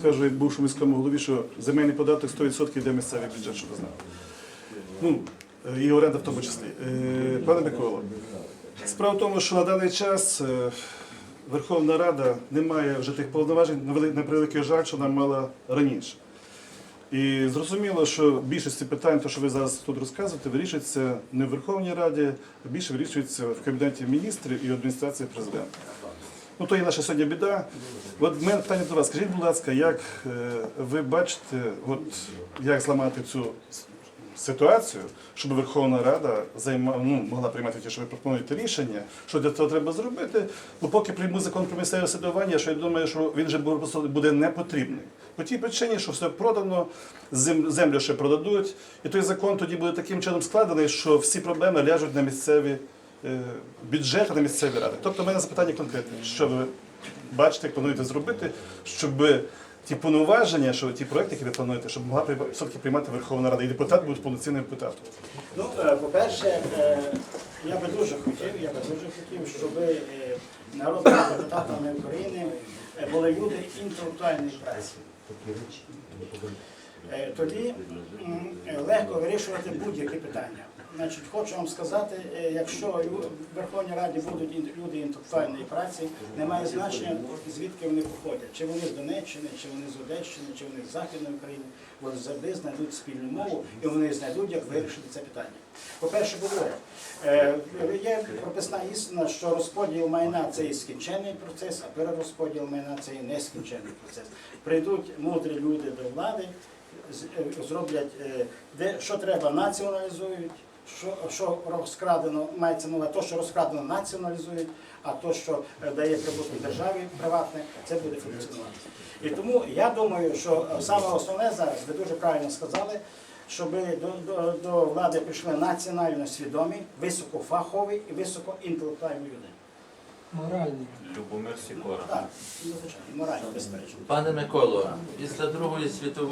Скажу як бувшому міському голові, що земельний податок 100% йде місцевий бюджет, щоб ви знали. Ну, е, і оренда в тому числі. Е, Пане Миколо, справа в тому, що на даний час е, Верховна Рада не має вже тих повноважень, на превеликий жаль, що вона мала раніше. І зрозуміло, що більшості питань, то, що ви зараз тут розказуєте, вирішується не в Верховній Раді, а більше вирішується в Кабінеті міністрів і адміністрації президента. Ну, то є наша сьогодні біда. От в мене питання до вас. Скажіть, будь ласка, як е, ви бачите, от, як зламати цю ситуацію, щоб Верховна Рада займа, ну, могла приймати ті, що ви пропонуєте рішення, що для того треба зробити? Бо поки прийму закон про місцеве самоврядування, що я думаю, що він вже буде не потрібний. По тій причині, що все продано, землю ще продадуть, і той закон тоді буде таким чином складений, що всі проблеми ляжуть на місцеві бюджети, на місцеві ради. Тобто, в мене запитання конкретне, що ви бачите, як плануєте зробити, щоб ті повноваження, що ті проекти, які ви плануєте, щоб могла все-таки приймати Верховна Рада, і депутат був повноцінним депутатом. Ну, е, по-перше, е, я би дуже хотів, я би дуже хотів, щоб е, народними депутатами України е, були люди інтелектуальної праці. Е, Тоді е, легко вирішувати будь-які питання. Значить, хочу вам сказати, е, якщо в Верховній Раді будуть люди інтелектуальної праці, немає значення, звідки вони походять. Чи вони з Донеччини, чи вони з Одещини, чи вони з Західної України. Вони завжди знайдуть спільну мову і вони знайдуть, як вирішити це питання. По-перше, по-друге, є прописна істина, що розподіл майна це і скінчений процес, а перерозподіл майна це і нескінчений процес. Прийдуть мудрі люди до влади, е, зроблять, е, де що треба, націоналізують. Що, що розкрадено, мається на увазі, то, що розкрадено, націоналізують, а то, що е, дає прибуток державі приватне, це буде функціонувати. І тому я думаю, що е, саме основне зараз, ви дуже правильно сказали, щоб до, до, до влади прийшли національно свідомі, високофахові і високоінтелектуальні люди. Моральний. Любомир Сікора. Так, ну, звичайно, морально, безперечно. Пане Миколо, після Другої світової